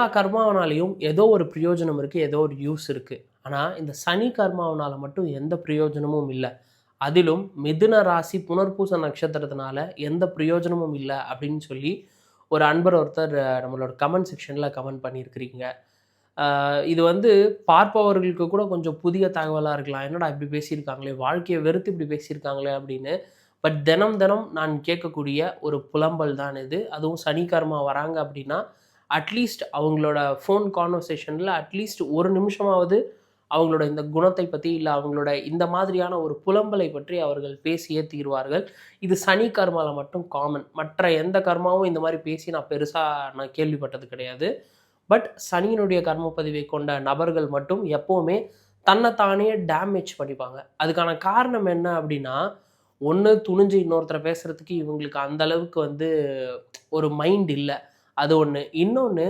எல்லா கர்மாவனாலையும் ஏதோ ஒரு பிரயோஜனம் இருக்குது ஏதோ ஒரு யூஸ் இருக்குது ஆனால் இந்த சனி கர்மாவனால் மட்டும் எந்த பிரயோஜனமும் இல்லை. அதிலும் மிதுன ராசி புனர்பூச நட்சத்திரத்தினால எந்த பிரயோஜனமும் இல்லை அப்படின்னு சொல்லி ஒரு அன்பர் ஒருத்தர் நம்மளோட கமெண்ட் செக்ஷனில் கமெண்ட் பண்ணியிருக்கிறீங்க. இது வந்து பார்ப்பவர்களுக்கு கூட கொஞ்சம் புதிய தகவலாக இருக்கலாம். என்னடா இப்படி பேசியிருக்காங்களே? வாழ்க்கையை வெறுத்து இப்படி பேசியிருக்காங்களே அப்படின்னு. பட் தினம் தினம் நான் கேட்கக்கூடிய ஒரு புலம்பல் தான் இது. அதுவும் சனிக்கர்மா வராங்க அப்படின்னா அட்லீஸ்ட் அவங்களோட ஃபோன் கான்வர்சேஷனில் அட்லீஸ்ட் ஒரு நிமிஷமாவது அவங்களோட இந்த குணத்தை பற்றி இல்லை அவங்களோட இந்த மாதிரியான ஒரு புலம்பலை பற்றி அவர்கள் பேசியே தீர்வார்கள். இது சனி கர்மாவில் மட்டும் காமன் மற்ற எந்த கர்மாவும் இந்த மாதிரி பேசி நான் பெருசாக நான் கேள்விப்பட்டது கிடையாது. பட் சனியினுடைய கர்ம பதிவை கொண்ட நபர்கள் மட்டும் எப்போவுமே தன்னைத்தானே டேமேஜ் பண்ணிப்பாங்க. அதுக்கான காரணம் என்ன அப்படின்னா ஒன்று துணிஞ்சு இன்னொருத்தரை பேசுகிறதுக்கு இவங்களுக்கு அந்த அளவுக்கு வந்து ஒரு மைண்ட் இல்லை. அது ஒன்று இன்னொன்று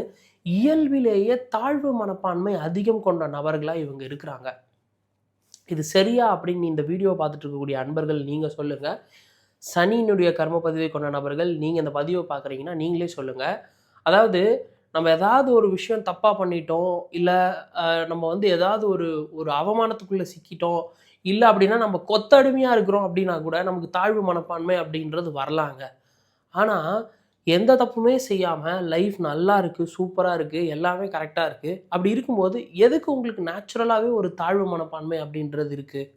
இயல்பிலேயே தாழ்வு மனப்பான்மை அதிகம் கொண்ட நபர்களாக இவங்க இருக்கிறாங்க. இது சரியா அப்படின்னு இந்த வீடியோ பார்த்துட்டு இருக்கக்கூடிய அன்பர்கள் நீங்கள் சொல்லுங்கள் சனியினுடைய கர்ம பதிவை கொண்ட நபர்கள் நீங்கள் இந்த பதிவை பார்க்குறீங்கன்னா நீங்களே சொல்லுங்கள் அதாவது நம்ம ஏதாவது ஒரு விஷயம் தப்பாக பண்ணிட்டோம் இல்லை நம்ம வந்து ஏதாவது ஒரு ஒரு அவமானத்துக்குள்ளே சிக்கிட்டோம் இல்லை அப்படின்னா நம்ம கொத்தடிமையாக இருக்கிறோம் அப்படின்னா கூட நமக்கு தாழ்வு மனப்பான்மை அப்படின்றது வரலாங்க. ஆனால் எந்த தப்புமே செய்யாமல் லைஃப் நல்லா இருக்குது சூப்பராக இருக்குது எல்லாமே கரெக்டாக இருக்குது அப்படி இருக்கும்போது எதுக்கு உங்களுக்கு நேச்சுரலாகவே ஒரு தாழ்வு மனப்பான்மை அப்படின்றது இருக்குது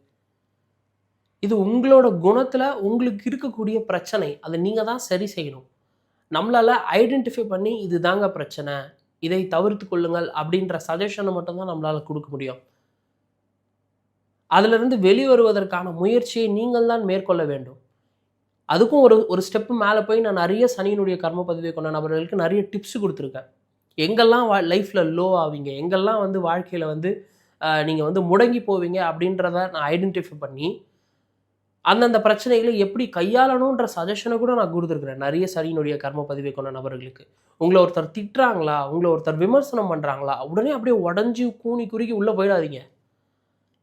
இது உங்களோட குணத்தில் உங்களுக்கு இருக்கக்கூடிய பிரச்சனை. அதை நீங்கள் தான் சரி செய்யணும். நம்மளால் ஐடென்டிஃபை பண்ணி இது தாங்க பிரச்சனை. இதை தவிர்த்து கொள்ளுங்கள் அப்படின்ற சஜஷனை மட்டும்தான் நம்மளால் கொடுக்க முடியும். அதிலிருந்து வெளிவருவதற்கான முயற்சியை நீங்கள் தான் மேற்கொள்ள வேண்டும். அதுக்கும் ஒரு ஒரு ஸ்டெப்பு மேலே போய் நான் நிறைய சனியினுடைய கர்ம பதிவை கொண்ட நபர்களுக்கு நிறைய டிப்ஸ் கொடுத்துருக்கேன். எங்கெல்லாம் வா லைஃப்பில் லோ ஆவீங்க எங்கெல்லாம் வந்து வாழ்க்கையில் வந்து நீங்கள் வந்து முடங்கி போவீங்க அப்படின்றத நான் ஐடென்டிஃபை பண்ணி அந்தந்த பிரச்சனைகளை எப்படி கையாளணுன்ற சஜஷனை கூட நான் கொடுத்துருக்குறேன். நிறைய சனியினுடைய கர்ம பதிவை கொண்ட நபர்களுக்கு. உங்களை ஒருத்தர் திட்டுறாங்களா உங்களை ஒருத்தர் விமர்சனம் பண்ணுறாங்களா உடனே அப்படியே உடஞ்சி கூனி குறுக்கி உள்ளே போயிடாதீங்க.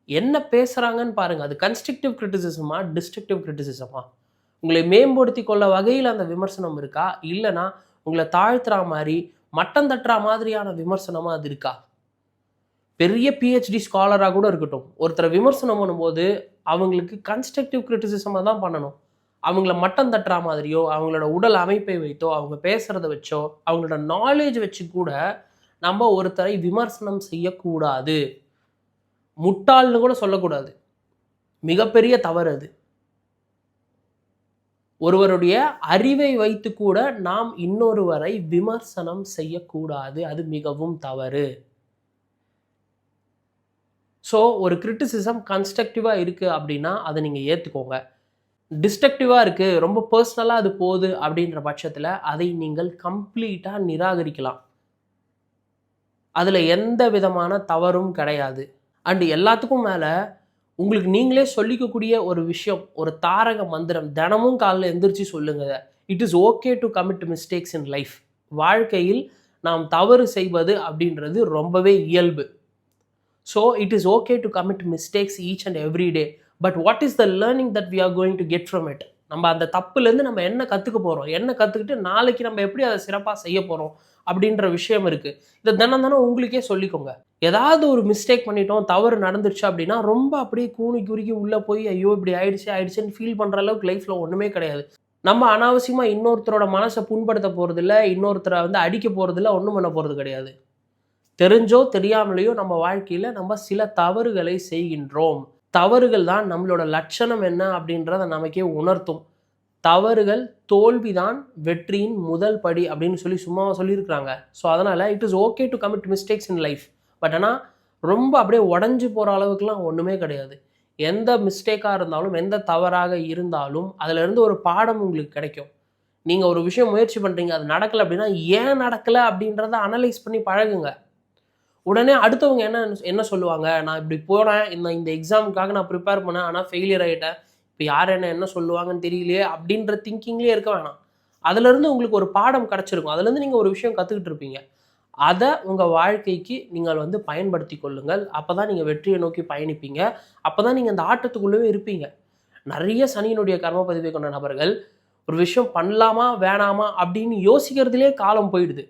என்ன பேசுகிறாங்கன்னு பாருங்கள் அது கன்ஸ்ட்ரக்டிவ் கிரிட்டிசிசமா டிஸ்ட்ரக்டிவ் கிரிட்டிசிசமா உங்களை மேம்படுத்தி கொள்ள வகையில் அந்த விமர்சனம் இருக்கா? இல்லைனா உங்களை தாழ்த்துற மாதிரி மட்டம் தட்டுற மாதிரியான விமர்சனமாக அது இருக்கா? பெரிய பிஹெச்டி ஸ்காலராக கூட இருக்கட்டும். ஒருத்தரை விமர்சனம் பண்ணும்போது அவங்களுக்கு கன்ஸ்ட்ரக்டிவ் கிரிட்டிசிசமாக தான் பண்ணணும். அவங்கள மட்டம் தட்டுற மாதிரியோ அவங்களோட உடல் அமைப்பை வைத்தோ அவங்க பேசுகிறத வச்சோ அவங்களோட நாலேஜ் வச்சு கூட நம்ம ஒருத்தரை விமர்சனம் செய்யக்கூடாது. முட்டாள்னு கூட சொல்லக்கூடாது. மிகப்பெரிய தவறு அது. ஒருவருடைய அறிவை வைத்து கூட நாம் இன்னொருவரை விமர்சனம் செய்யக்கூடாது. அது மிகவும் தவறு. ஸோ ஒரு கிரிட்டிசிசம் கன்ஸ்ட்ரக்டிவாக இருக்குது அப்படின்னா அதை நீங்கள் ஏற்றுக்கோங்க டிஸ்ட்ரக்டிவாக இருக்குது ரொம்ப பர்சனலாக அது போகுது அப்படின்ற பட்சத்தில் அதை நீங்கள் கம்ப்ளீட்டாக நிராகரிக்கலாம். அதில் எந்த விதமான தவறும் கிடையாது. அண்டு எல்லாத்துக்கும் மேலே உங்களுக்கு நீங்களே சொல்லிக்கக்கூடிய ஒரு விஷயம் ஒரு தாரக மந்திரம் தினமும் காலைல எந்திரிச்சு சொல்லுங்க. It is okay to commit mistakes in life வாழ்க்கையில் நாம் தவறு செய்வது அப்படின்றது ரொம்பவே இயல்பு. So it is okay to commit mistakes each and every day but what is the learning that we are going to get from it நம்ம அந்த தப்புலேருந்து நம்ம என்ன கற்றுக்க போகிறோம் என்ன கற்றுக்கிட்டு நாளைக்கு நம்ம எப்படி அதை சிறப்பாக செய்ய போகிறோம் அப்படின்ற விஷயம் இருக்குது இதை தினம் தினம் உங்களுக்கே சொல்லிக்கோங்க. ஏதாவது ஒரு மிஸ்டேக் பண்ணிட்டோம் தவறு நடந்துருச்சு அப்படின்னா ரொம்ப அப்படியே கூனி குறுக்கி உள்ளே போய் ஐயோ இப்படி ஆயிடுச்சு ஆயிடுச்சுன்னு ஃபீல் பண்ணுற அளவுக்கு லைஃப்பில் ஒன்றுமே கிடையாது. நம்ம அனாவசியமாக இன்னொருத்தரோட மனசை புண்படுத்த போகிறதில்ல இன்னொருத்தரை வந்து அடிக்க போகிறதில்ல ஒன்றும் பண்ண போகிறது கிடையாது. தெரிஞ்சோ தெரியாமலேயோ நம்ம வாழ்க்கையில் நம்ம சில தவறுகளை செய்கின்றோம். தவறுகள் தான் நம்மளோட லட்சணம் என்ன அப்படின்றத நமக்கே உணர்த்தும். தவறுகள் தோல்விதான் வெற்றியின் முதல் படி அப்படின்னு சொல்லி சும்மாவாக சொல்லியிருக்கிறாங்க. ஸோ அதனால் it is okay to commit mistakes in life but ஆனால் ரொம்ப அப்படியே உடஞ்சி போகிற அளவுக்குலாம் ஒன்றுமே கிடையாது. எந்த மிஸ்டேக்காக இருந்தாலும் எந்த தவறாக இருந்தாலும் அதிலிருந்து ஒரு பாடம் உங்களுக்கு கிடைக்கும். நீங்கள் ஒரு விஷயம் முயற்சி பண்ணுறீங்க அது நடக்கலை அப்படின்னா ஏன் நடக்கலை அப்படின்றத அனலைஸ் பண்ணி பழகுங்க. உடனே அடுத்தவங்க என்ன என்ன சொல்லுவாங்க? நான் இப்படி போனேன் இந்த இந்த எக்ஸாமுக்காக நான் ப்ரிப்பேர் பண்ணேன் ஆனால் ஃபெயிலியர் ஆகிட்டேன் இப்போ யார் என்ன என்ன சொல்லுவாங்கன்னு தெரியலையே அப்படின்ற திங்கிங்லேயே இருக்க வேணாம். அதுலேருந்து உங்களுக்கு ஒரு பாடம் கிடச்சிருக்கும். அதுலேருந்து நீங்கள் ஒரு விஷயம் கற்றுக்கிட்டு இருப்பீங்க. அதை உங்கள் வாழ்க்கைக்கு நீங்கள் வந்து பயன்படுத்தி கொள்ளுங்கள். அப்போ தான் நீங்கள் வெற்றியை நோக்கி பயணிப்பீங்க. அப்போ தான் நீங்கள் அந்த ஆட்டத்துக்குள்ளேயே இருப்பீங்க. நிறைய சனியினுடைய கர்ம பதிவை கொண்ட நபர்கள் ஒரு விஷயம் பண்ணலாமா வேணாமா அப்படின்னு யோசிக்கிறதுலே காலம் போயிடுது.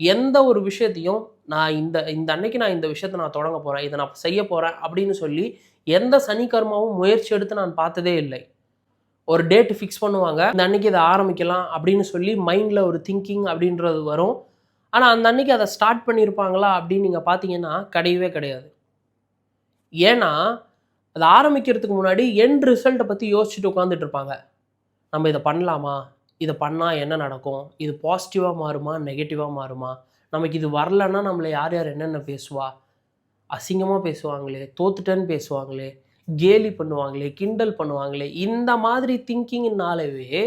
எந்த ஒரு விஷயத்தையும் நான் இந்த இந்த அன்னைக்கு நான் இந்த விஷயத்தை நான் தொடங்க போகிறேன் இதை நான் செய்ய போகிறேன் அப்படின்னு சொல்லி எந்த சனி கர்மாவும் முயற்சி எடுத்து நான் பார்த்ததே இல்லை. ஒரு டேட் ஃபிக்ஸ் பண்ணுவாங்க. இந்த அன்னைக்கு இதை ஆரம்பிக்கலாம் அப்படின்னு சொல்லி மைண்டில் ஒரு திங்கிங் அப்படின்றது வரும். ஆனால் அந்த அன்னைக்கு அதை ஸ்டார்ட் பண்ணியிருப்பாங்களா அப்படின்னு நீங்கள் பார்த்தீங்கன்னா கிடையவே கிடையாது. ஏன்னா அதை ஆரம்பிக்கிறதுக்கு முன்னாடி என் ரிசல்ட்டை பற்றி யோசிச்சுட்டு உட்காந்துட்டு இருப்பாங்க. நம்ம இதை பண்ணலாமா? இதை பண்ணால் என்ன நடக்கும்? இது பாசிட்டிவாக மாறுமா? நெகட்டிவாக மாறுமா? நமக்கு இது வரலன்னா நம்மளை யார் யார் என்னென்ன பேசுவா? அசிங்கமாக பேசுவாங்களே தோத்துட்டேன்னு பேசுவாங்களே கேலி பண்ணுவாங்களே கிண்டல் பண்ணுவாங்களே இந்த மாதிரி திங்கிங்னாலவே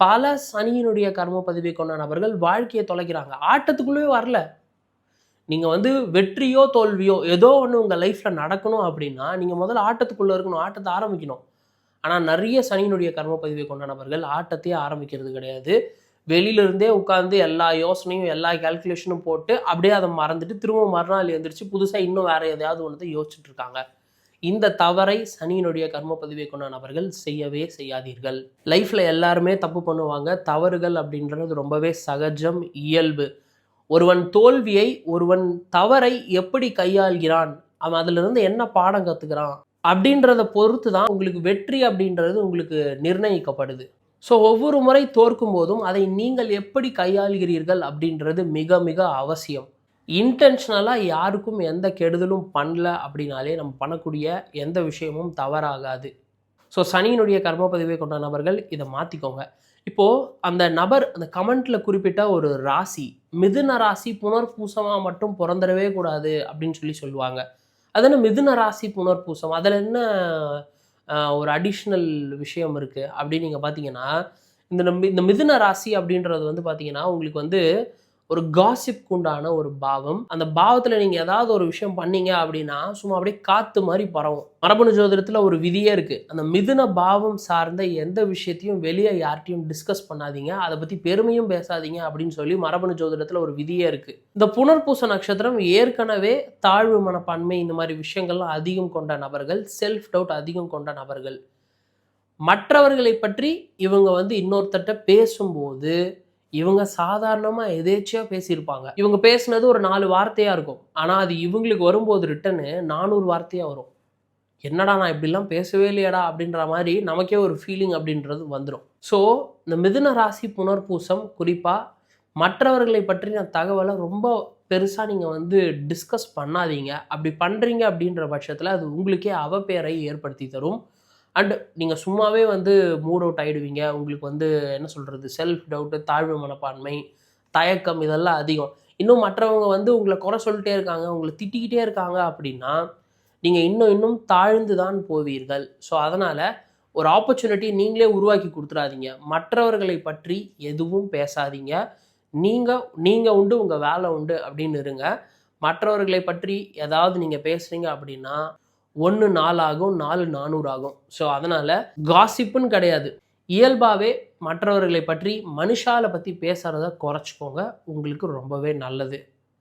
பல சனியினுடைய கர்ம பதிவை கொண்ட நபர்கள் வாழ்க்கையை தொலைக்கிறாங்க. ஆட்டத்துக்குள்ளேயே வரல. நீங்கள் வந்து வெற்றியோ தோல்வியோ ஏதோ ஒன்று உங்கள் லைஃப்பில் நடக்கணும் அப்படின்னா நீங்கள் முதல்ல ஆட்டத்துக்குள்ளே இருக்கணும் ஆட்டத்தை ஆரம்பிக்கணும். ஆனால் நிறைய சனியினுடைய கர்ம பதிவை கொண்ட நபர்கள் ஆட்டத்தையே ஆரம்பிக்கிறது கிடையாது. வெளியிலிருந்தே உட்காந்து எல்லா யோசனையும் எல்லா கால்குலேஷனும் போட்டு அப்படியே அதை மறந்துட்டு திரும்ப மறுநாள் எழுந்திரிச்சு புதுசாக இன்னும் வேறு எதையாவது ஒன்று யோசிச்சுட்டு இருக்காங்க. இந்த தவறை சனியினுடைய கர்ம பதிவை கொண்ட நபர்கள் செய்யவே செய்யாதீர்கள். லைஃப்ல எல்லாருமே தப்பு பண்ணுவாங்க. தவறுகள் அப்படின்றது ரொம்பவே சகஜம் இயல்பு. ஒருவன் தோல்வியை ஒருவன் தவறை எப்படி கையாள்கிறான்? அவன் அதிலிருந்து என்ன பாடம் கத்துக்கிறான்? அப்படின்றத பொறுத்து தான் உங்களுக்கு வெற்றி அப்படின்றது உங்களுக்கு நிர்ணயிக்கப்படுது. ஸோ ஒவ்வொரு முறை தோற்கும் போதும் அதை நீங்கள் எப்படி கையாள்கிறீர்கள் அப்படின்றது மிக மிக அவசியம். இன்டென்ஷனலாக யாருக்கும் எந்த கெடுதலும் பண்ணல அப்படின்னாலே நம்ம பண்ணக்கூடிய எந்த விஷயமும் தவறாகாது. ஸோ சனியினுடைய கர்ம பதிவை கொண்ட நபர்கள் இதை மாற்றிக்கோங்க இப்போது அந்த நபர் அந்த கமெண்ட்டில் குறிப்பிட்ட ஒரு ராசி மிதுன ராசி புனர்பூசமாக மட்டும் பிறந்துடவே கூடாது அப்படின்னு சொல்லி சொல்லுவாங்க. அது என்ன மிதுன ராசி புனர்பூசம்? அதில் என்ன ஒரு அடிஷ்னல் விஷயம் இருக்குது அப்படின்னு நீங்கள் பார்த்தீங்கன்னா இந்த நம்ம- இந்த மிதுன ராசி அப்படின்றது வந்து பார்த்தீங்கன்னா உங்களுக்கு வந்து ஒரு காசிப்க்கு உண்டான ஒரு பாவம். அந்த பாவத்தில் நீங்கள் ஏதாவது ஒரு விஷயம் பண்ணீங்க அப்படின்னா சும்மா அப்படியே காற்று மாதிரி பரவும். மரபணு ஜோதிடத்தில் ஒரு விதியே இருக்குது அந்த மிதுன பாவம் சார்ந்த எந்த விஷயத்தையும் வெளியே யார்ட்டையும் டிஸ்கஸ் பண்ணாதீங்க. அதை பற்றி பெருமையும் பேசாதீங்க அப்படின்னு சொல்லி மரபணு ஜோதிடத்தில் ஒரு விதியே இருக்குது இந்த புனர்பூச நட்சத்திரம் ஏற்கனவே தாழ்வு மனப்பான்மை இந்த மாதிரி விஷயங்கள்லாம் அதிகம் கொண்ட நபர்கள் செல்ஃப் டவுட் அதிகம் கொண்ட நபர்கள். மற்றவர்களை பற்றி இவங்க வந்து இன்னொருத்தட்ட பேசும்போது இவங்க சாதாரணமாக எதேச்சியாக பேசியிருப்பாங்க. இவங்க பேசுனது ஒரு நாலு வார்த்தையாக இருக்கும். ஆனால் அது இவங்களுக்கு வரும்போது ரிட்டனு நானூறு வார்த்தையாக வரும். என்னடா நான் இப்படிலாம் பேசவே இல்லையடா அப்படின்ற மாதிரி நமக்கே ஒரு ஃபீலிங் அப்படின்றது வந்துடும் ஸோ இந்த மிதுன ராசி புனர்பூசம் குறிப்பாக மற்றவர்களை பற்றின தகவலை ரொம்ப பெருசாக நீங்கள் வந்து டிஸ்கஸ் பண்ணாதீங்க. அப்படி பண்ணுறீங்க அப்படின்ற பட்சத்தில் அது உங்களுக்கே அவப்பேரை ஏற்படுத்தி தரும். அண்ட் நீங்கள் சும்மாவே வந்து மூட் அவுட் ஆகிடுவீங்க உங்களுக்கு வந்து என்ன சொல்கிறது செல்ஃப் டவுட்டு தாழ்வு மனப்பான்மை தயக்கம் இதெல்லாம் அதிகம். இன்னும் மற்றவங்க வந்து உங்களை குறை சொல்லிட்டே இருக்காங்க உங்களை திட்டிக்கிட்டே இருக்காங்க அப்படின்னா நீங்கள் இன்னும் இன்னும் தாழ்ந்து தான் போவீர்கள். ஸோ அதனால் ஒரு ஆப்பர்ச்சுனிட்டி நீங்களே உருவாக்கி கொடுத்துடாதீங்க மற்றவர்களை பற்றி எதுவும் பேசாதீங்க. நீங்கள் நீங்கள் உண்டு உங்கள் வேலை உண்டு அப்படின்னு இருங்க. மற்றவர்களை பற்றி ஏதாவது நீங்கள் பேசுகிறீங்க அப்படின்னா ஒன்று நாலு ஆகும் நாலு நானூறு ஆகும் ஸோ அதனால் காசிப்புன்னு கிடையாது. இயல்பாகவே மற்றவர்களை பற்றி மனுஷாவை பற்றி பேசுகிறத குறைச்சிக்கோங்க. உங்களுக்கு ரொம்பவே நல்லது.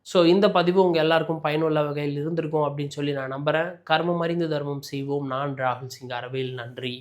ஸோ இந்த பதிவு உங்கள் எல்லாருக்கும் பயனுள்ள வகையில் இருந்திருக்கும் அப்படின்னு சொல்லி நான் நம்புகிறேன் கர்மம் அறிந்து தர்மம் செய்வோம். நான் ராகுல் சிங். அரவேல் நன்றி.